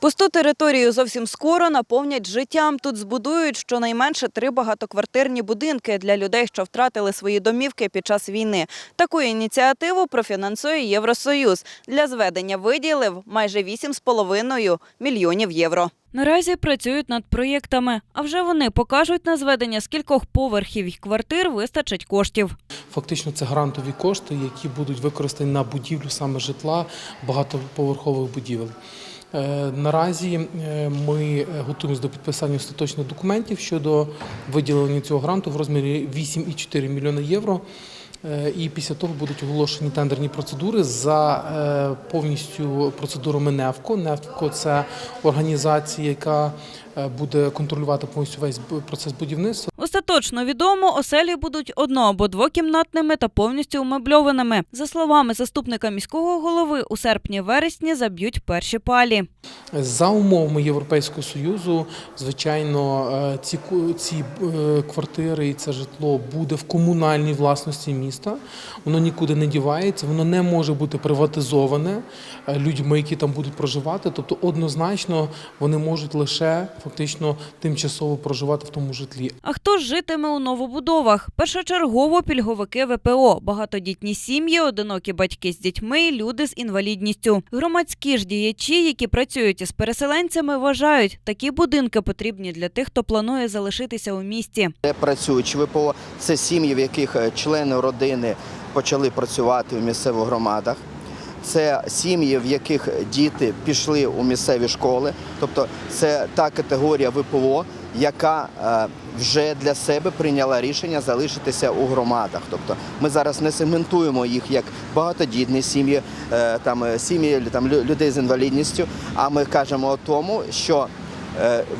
Пусту територію зовсім скоро наповнять життям. Тут збудують щонайменше три багатоквартирні будинки для людей, що втратили свої домівки під час війни. Таку ініціативу профінансує Євросоюз. Для зведення виділив майже 8,5 мільйонів євро. Наразі працюють над проєктами, а вже вони покажуть на зведення скількох поверхів і квартир вистачить коштів. Фактично це грантові кошти, які будуть використані на будівлю саме житла багатоповерхових будівель. Е, Наразі е, ми готуємося до підписання остаточних документів щодо виділення цього гранту в розмірі 8,4 мільйона євро. Е, І після того будуть оголошені тендерні процедури за повністю процедурами НЕВКО. НЕВКО це організація, яка буде контролювати повністю весь процес будівництва. Остаточно відомо, оселі будуть одно- або двокімнатними та повністю умебльованими. За словами заступника міського голови, у серпні-вересні заб'ють перші палі. За умовами Європейського союзу, звичайно, е, ці ці е, квартири і це житло буде в комунальній власності міста. Воно нікуди не дівається, воно не може бути приватизоване е, людьми, які там будуть проживати. Тобто, однозначно, вони можуть лише фактично тимчасово проживати в тому житлі. А хто ж житиме у новобудовах? Першочергово пільговики ВПО, багатодітні сім'ї, одинокі батьки з дітьми, люди з інвалідністю. Громадські ж діячі, які працюють із переселенцями, вважають, такі будинки потрібні для тих, хто планує залишитися у місті. Де працюють ВПО, це сім'ї, в яких е, члени родини почали працювати у місцевих громадах. Це сім'ї, в яких діти пішли у місцеві школи. Тобто це та категорія ВПО, яка е, вже для себе прийняла рішення залишитися у громадах. Тобто ми зараз не сегментуємо їх як багатодітні сім'ї, е, там е, сім'ї там людей з інвалідністю. А ми кажемо тому, що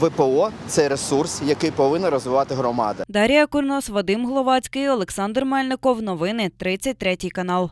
ВПО це ресурс, який повинна розвивати громада. Дарія Курнос, Вадим Гловацький, Олександр Мельников. Новини 33 канал.